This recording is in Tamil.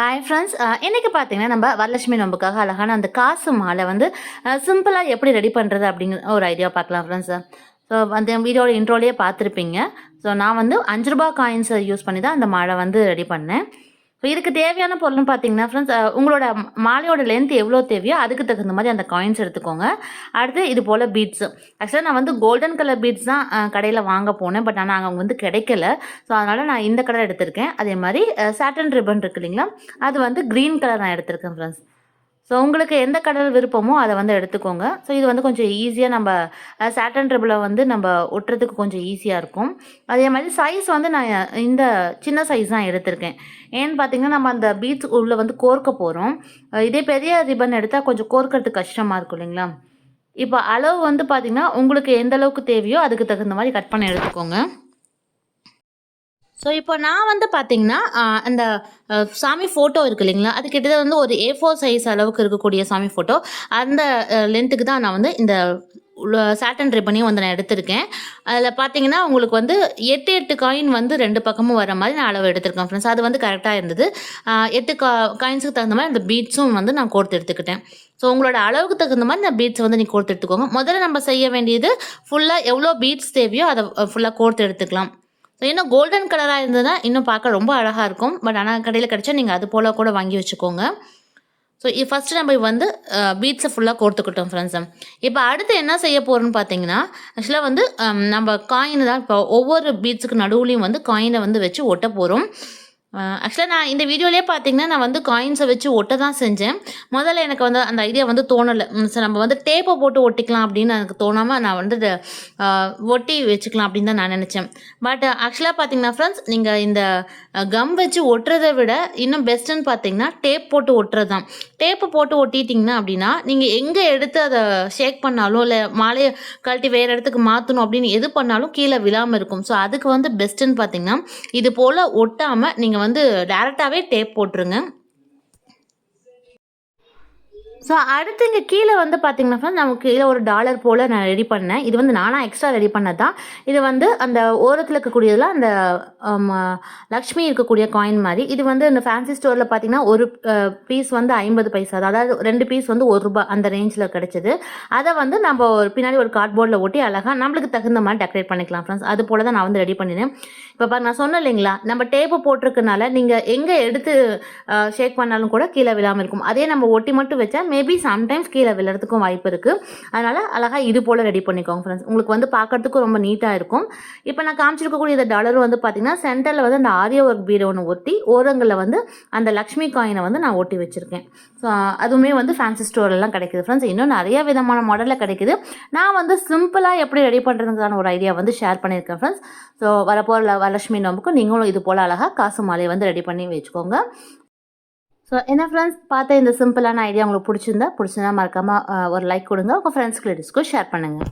ஹாய் ஃப்ரெண்ட்ஸ் இன்றைக்கி பார்த்தீங்கன்னா நம்ம வரலட்சுமி நோம்புக்காக அழகான அந்த காசு மாலை வந்து சிம்பிளாக எப்படி ரெடி பண்ணுறது அப்படிங்கிற ஒரு ஐடியா பார்க்கலாம் ஃப்ரெண்ட்ஸ் ஸோ அந்த வீடியோட இன்ட்ரோலேயே பார்த்துருப்பீங்க. ஸோ நான் வந்து அஞ்சு ரூபா காயின்ஸை யூஸ் பண்ணி தான் அந்த மாலை வந்து ரெடி பண்ணேன். இதுக்கு தேவையான பொருள்னு பார்த்தீங்கன்னா ஃப்ரெண்ட்ஸ் உங்களோட மாலையோட லென்த் எவ்வளோ தேவையோ அதுக்கு தகுந்த மாதிரி அந்த காயின்ஸ் எடுத்துக்கோங்க. அடுத்து இது போல் பீட்ஸு ஆக்சுவலாக நான் வந்து கோல்டன் கலர் பீட்ஸ் தான் கடையில் வாங்க போனேன். பட் ஆனால் அங்கே வந்து கிடைக்கல. ஸோ அதனால் நான் இந்த கலர் எடுத்திருக்கேன். அதே மாதிரி சாட்டன் ரிப்பன் இருக்கு இல்லைங்களா? அது வந்து க்ரீன் கலர் நான் எடுத்திருக்கேன் ஃப்ரெண்ட்ஸ் ஸோ உங்களுக்கு எந்த கடல் விருப்பமோ அதை வந்து எடுத்துக்கோங்க. ஸோ இது வந்து கொஞ்சம் ஈஸியாக நம்ம சாட்டன் ட்ரிபிளை வந்து நம்ம ஒட்டுறதுக்கு கொஞ்சம் ஈஸியாக இருக்கும். அதே மாதிரி சைஸ் வந்து நான் இந்த சின்ன சைஸ் தான் எடுத்திருக்கேன். ஏன்னு பார்த்தீங்கன்னா நம்ம அந்த பீட்ஸ் உள்ளே வந்து கோர்க்க போகிறோம் இதே பெரிய ரிப்பன் எடுத்தால் கொஞ்சம் கோர்க்கறதுக்கு கஷ்டமாக இருக்கும் இல்லைங்களா? இப்போ அளவு வந்து பார்த்திங்கன்னா உங்களுக்கு எந்த அளவுக்கு தேவையோ அதுக்கு தகுந்த மாதிரி கட் பண்ணி எடுத்துக்கோங்க. ஸோ இப்போ நான் வந்து பார்த்தீங்கன்னா அந்த சாமி ஃபோட்டோ இருக்கு இல்லைங்களா? அது கிட்டத்தட்ட வந்து ஒரு ஏ ஃபோர் சைஸ் அளவுக்கு இருக்கக்கூடிய சாமி ஃபோட்டோ அந்த லென்த்துக்கு தான் நான் வந்து இந்த சாட்டன் ரிப்பனையும் வந்து நான் எடுத்திருக்கேன். அதில் பார்த்தீங்கன்னா உங்களுக்கு வந்து எட்டு எட்டு காயின் வந்து ரெண்டு பக்கமும் வர மாதிரி நான் அளவு எடுத்திருக்கேன் ஃப்ரெண்ட்ஸ் அது வந்து கரெக்டாக இருந்தது. எட்டு கா காயின்ஸுக்கு தகுந்த மாதிரி அந்த பீட்ஸும் வந்து நான் கோர்த்து எடுத்துக்கிட்டேன். ஸோ உங்களோட அளவுக்கு தகுந்த மாதிரி இந்த பீட்ஸ் வந்து நீங்கள் கோர்த்து எடுத்துக்கோங்க. முதல்ல நம்ம செய்ய வேண்டியது ஃபுல்லாக எவ்வளோ பீட்ஸ் தேவையோ அதை ஃபுல்லாக கோர்த்து எடுத்துக்கலாம். ஸோ இன்னும் கோல்டன் கலராக இருந்ததுன்னா இன்னும் பார்க்க ரொம்ப அழகாக இருக்கும். பட் ஆனால் கடையில் கிடச்சா நீங்கள் அது போல் கூட வாங்கி வச்சுக்கோங்க. ஸோ இது ஃபஸ்ட்டு நம்ம வந்து பீட்ஸை ஃபுல்லாக கோர்த்துக்கிட்டோம் ஃப்ரெண்ட்ஸை இப்போ அடுத்து என்ன செய்ய போகிறோம்னு பார்த்தீங்கன்னா ஆக்சுவலாக வந்து நம்ம காயின் தான் இப்போ ஒவ்வொரு பீட்ஸுக்கு நடுவுலையும் வந்து காயினை வந்து வச்சு ஒட்ட போகிறோம் ஆக்சுவலாக நான் இந்த வீடியோலேயே பார்த்தீங்கன்னா நான் வந்து காயின்ஸை வச்சு ஒட்ட தான் செஞ்சேன். முதல்ல எனக்கு வந்து அந்த ஐடியா வந்து தோணலை. சார் நம்ம வந்து டேப்பை போட்டு ஒட்டிக்கலாம் அப்படின்னு எனக்கு தோணாமல் நான் வந்து ஒட்டி வச்சுக்கலாம் அப்படின்னு தான் நான் நினச்சேன். பட் ஆக்சுவலாக பார்த்தீங்கன்னா ஃப்ரெண்ட்ஸ் நீங்கள் இந்த கம் வச்சு ஒட்டுறதை விட இன்னும் பெஸ்ட்டுன்னு பார்த்தீங்கன்னா டேப் போட்டு ஒட்டுறது தான். டேப்பு போட்டு ஒட்டிட்டிங்கன்னா அப்படின்னா நீங்கள் எங்கே எடுத்து அதை ஷேக் பண்ணாலும் இல்லை மாலையை கழட்டி வேறு இடத்துக்கு மாற்றணும் அப்படின்னு எது பண்ணாலும் கீழே விழாமல் இருக்கும். ஸோ அதுக்கு வந்து பெஸ்ட்டுன்னு பார்த்தீங்கன்னா இது போல் ஒட்டாமல் நீங்கள் நீங்கள் வந்து டேரெக்டாகவே டேப் போட்டுருங்க. ஸோ அடுத்து இங்கே கீழே வந்து பார்த்தீங்கன்னா நமக்கு கீழே ஒரு டாலர் போல் நான் ரெடி பண்ணேன். இது வந்து நானாக எக்ஸ்ட்ரா ரெடி பண்ணது தான் இது வந்து அந்த ஓரத்தில் இருக்கக்கூடியதில் அந்த லக்ஷ்மி இருக்கக்கூடிய காயின் மாதிரி. இது வந்து இந்த ஃபேன்சி ஸ்டோரில் பார்த்தீங்கன்னா ஒரு பீஸ் வந்து ஐம்பது பைசா. அதாவது ரெண்டு பீஸ் வந்து ஒரு ரூபாய் அந்த ரேஞ்சில் கிடச்சிது. அதை வந்து நம்ம ஒரு பின்னாடி ஒரு கார்ட்போர்டில் ஒட்டி அழகாக நம்மளுக்கு தகுந்த மாதிரி டெக்கரேட் பண்ணிக்கலாம் ஃப்ரெண்ட்ஸ் அது போல் தான் நான் வந்து ரெடி பண்ணினேன். இப்போ பாரு நான் சொன்னேன் இல்லைங்களா நம்ம டேப்பு போட்டிருக்கனால நீங்கள் எங்கே எடுத்து ஷேக் பண்ணாலும் கூட கீழே விழாமல் இருக்கும். அதே நம்ம ஒட்டி மட்டும் வச்சா மேபி சம்டைம்ஸ் கீழே விழுறதுக்கும் வாய்ப்பு இருக்குது அதனால் அழகாக இது போல் ரெடி பண்ணிக்கோங்க ஃப்ரெண்ட்ஸ் உங்களுக்கு வந்து பார்க்குறதுக்கும் ரொம்ப நீட்டாக இருக்கும். இப்போ நான் காமிச்சிருக்கக்கூடிய இந்த டாலர் வந்து பார்த்திங்கன்னா சென்டரில் வந்து அந்த ஆரிய ஒர்க் பீரை ஒன்று ஒட்டி ஓரங்களில் வந்து அந்த லக்ஷ்மி காயினை வந்து நான் ஒட்டி வச்சுருக்கேன். ஸோ அதுவுமே வந்து ஃபேன்சி ஸ்டோர்லலாம் கிடைக்குது ஃப்ரெண்ட்ஸ் இன்னும் நிறைய விதமான மாடலில் கிடைக்குது. நான் வந்து சிம்பிளாக எப்படி ரெடி பண்ணுறதுக்கான ஒரு ஐடியா வந்து ஷேர் பண்ணியிருக்கேன் ஃப்ரெண்ட்ஸ் ஸோ வரப்போகிற வரலட்சுமி நோம்புக்கு நீங்களும் இது போல் அழகாக காசு மாலையை வந்து ரெடி பண்ணி வச்சுக்கோங்க. ஸோ என்ன ஃப்ரெண்ட்ஸ் பார்த்த இந்த சிம்பிளான ஐடியா உங்களுக்கு பிடிச்சிருந்தா பிடிச்சிருந்தா மறக்காமல் ஒரு லைக் கொடுங்க. உங்கள் ஃப்ரெண்ட்ஸ்க்கு ஷேர் பண்ணுங்கள்